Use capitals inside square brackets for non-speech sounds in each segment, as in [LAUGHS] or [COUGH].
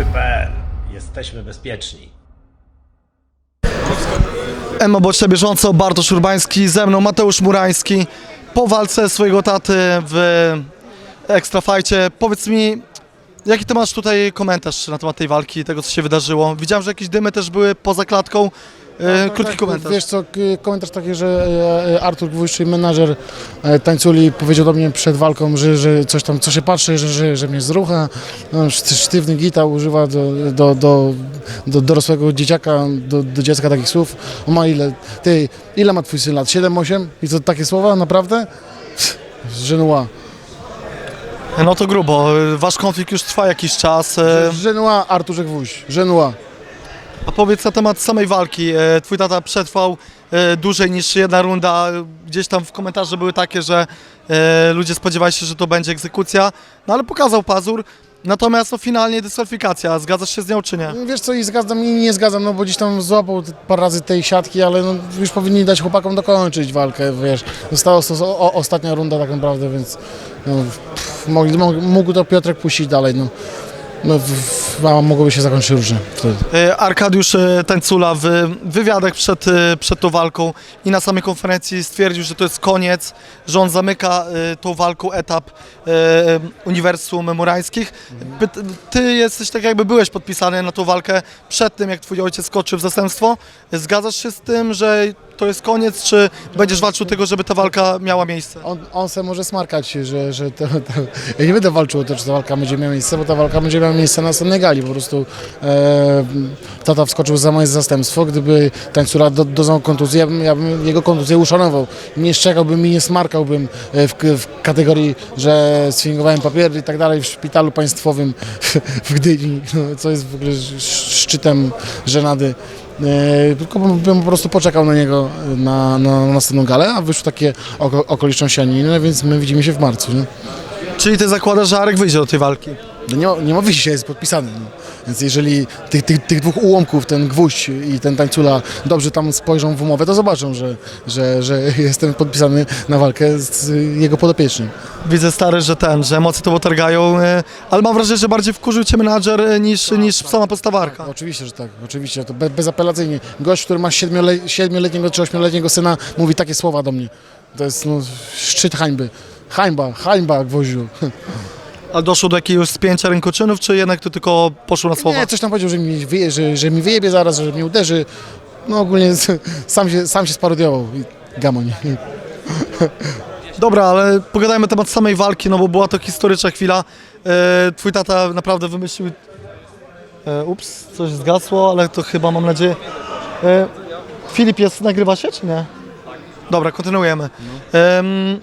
Twitch.pl. Jesteśmy bezpieczni. Emo Boczne Bieżąco, Bartosz Urbański, ze mną Mateusz Murański. Po walce swojego taty w Ekstrafajcie, powiedz mi, jaki ty masz tutaj komentarz na temat tej walki, tego co się wydarzyło? Widziałem, że jakieś dymy też były poza klatką. E, krótki komentarz. Wiesz co, komentarz taki, że e, e, Artur Gwóźdź, czyli menadżer e, tańculi, powiedział do mnie przed walką, że, że coś tam, co się patrzy, że, że, że mnie zrucha. No, szt- sztywny gita używa do, do, do, do dorosłego dzieciaka, do, do dziecka takich słów. On ma ile, ty, ile ma twój syn lat? 7-8? I to takie słowa, naprawdę? Żenua. No to grubo, wasz konflikt już trwa jakiś czas. Żenua, Arturze Gwóźdź. Żenua. A powiedz na temat samej walki. E, Twój tata przetrwał e, dłużej niż jedna runda. Gdzieś tam w komentarze były takie, że e, ludzie spodziewali się, że to będzie egzekucja, no ale pokazał pazur. Natomiast no, finalnie dyskwalifikacja. Zgadzasz się z nią czy nie? Wiesz co, i zgadzam i nie zgadzam, no bo gdzieś tam złapał parę razy tej siatki, ale no, już powinni dać chłopakom dokończyć walkę, wiesz. Została ostatnia runda tak naprawdę, więc no, pff, mogli, mógł- to Piotrek puścić dalej, no. No, a mogłoby się zakończyć różnie. E, Arkadiusz e, Tańcula w wywiadach przed, e, przed tą walką i na samej konferencji stwierdził, że to jest koniec, że on zamyka e, tą walką etap e, Uniwersum Murańskich. Ty jesteś tak jakby byłeś podpisany na tą walkę przed tym, jak twój ojciec skoczył w zastępstwo. Zgadzasz się z tym, że to jest koniec, czy będziesz walczył tego, żeby ta walka miała miejsce? On, on se może smarkać, że, że to, to, ja nie będę walczył o to, czy ta walka będzie miała miejsce, bo ta walka będzie miała miejsce na następnej. Po prostu e, tata wskoczył za moje zastępstwo. Gdyby tańcula do, doznał kontuzji, ja bym, ja bym jego kontuzję uszanował. Nie szczekałbym i nie smarkałbym e, w, w kategorii, że sfingowałem papier i tak dalej w szpitalu państwowym w Gdyni, no, co jest w ogóle sz- szczytem żenady. E, Tylko bym, po prostu poczekał na niego na, na następną galę, a wyszły takie oko, okoliczności, a nie inne, więc my widzimy się w marcu. Nie, Czyli ty zakładasz, że Arek wyjdzie do tej walki? No nie, nie ma wyjścia, jest podpisany. No. Więc jeżeli tych, tych, tych dwóch ułomków, ten gwóźdź i ten tańcula dobrze tam spojrzą w umowę, to zobaczą, że, że, że [LAUGHS] jestem podpisany na walkę z jego podopiecznym. Widzę stary, że ten, że emocje to potargają, e, ale mam wrażenie, że bardziej wkurzył cię menadżer e, niż, niż sama podstawarka. Oczywiście, że tak, oczywiście, to be, bezapelacyjnie. Gość, który ma siedmiole, siedmioletniego czy ośmioletniego syna, mówi takie słowa do mnie. To jest no, szczyt hańby. Hańba, hańba, gwoździu. [LAUGHS] A doszło do jakiegoś spięcia rękoczynów, czy jednak to tylko poszło na słowa? Nie, coś tam powiedział, że mi, wyje, że, że mi wyjebie zaraz, że mnie uderzy. No ogólnie [LAUGHS] sam się, sam się sparodiował i gamoń. Dobra, ale pogadajmy na temat samej walki, no bo była to historyczna chwila. E, twój tata naprawdę wymyślił... E, ups, coś zgasło, ale to chyba mam nadzieję... E, Filip jest, nagrywa się, czy nie? Dobra, kontynuujemy. Em,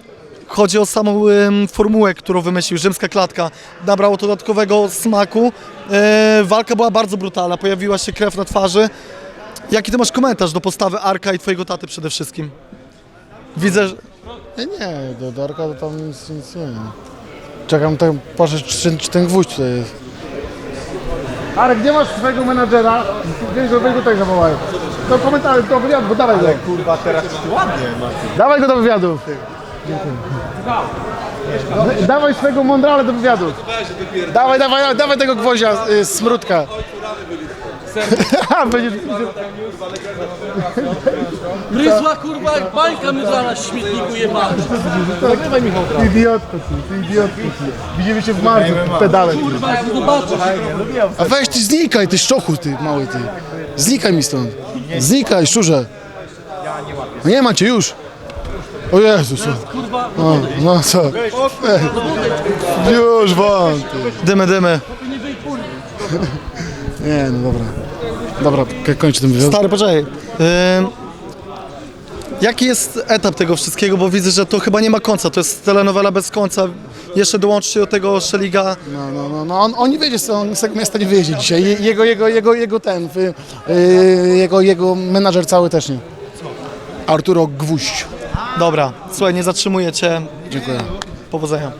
chodzi o samą formułę, którą wymyślił, rzymska klatka. Nabrało to dodatkowego smaku. E, walka była bardzo brutalna, pojawiła się krew na twarzy. Jaki ty masz komentarz do postawy Arka i twojego taty przede wszystkim? Widzę, że... Nie, nie, do Darka to tam nic, nic nie. Czekam, tam, patrzę, czy, czy ten gwóźdź tutaj jest. Ale gdzie masz swojego menadżera? Wiesz, że go tak zawołają. Do komentarzy, do wywiadu, bo dawaj go. Kurwa, teraz ładnie, Dawaj go do wywiadu. D- Dawaj swojego mądrala do wywiadu. Dawaj, dawaj, dawaj tego gwoździa, y, smródka. [LAUGHS] Będziesz Gryzła kurwa jak bańka mydla na śmietniku jebana. idiotko, ty, ty idiotko. Ty. Widzimy się w marcu, pedale. Ty. Kurwa jak zobaczysz. A weź ty znikaj, ty szczochu, ty mały ty. Znikaj mi stąd. Znikaj, szczurze. No nie macie już. O Jezus. Kurwa, No, no co? Już wam. Ty. Dymy, dymy. Nie, no dobra. Dobra, ko- kończę ten wywiad. Stary, poczekaj. Ym, jaki jest etap tego wszystkiego? Bo widzę, że to chyba nie ma końca. To jest telenowela bez końca. Jeszcze dołączcie do tego Szeliga. No, no, no, no on, on nie wyjedzie, z- on z tego miasta nie wyjedzie dzisiaj. Je- Jego, jego, jego, jego ten, y, y, jego, jego menadżer cały też nie. Arturo Gwóźdź. Dobra, słuchaj, nie zatrzymuję cię. Dziękuję. Powodzenia.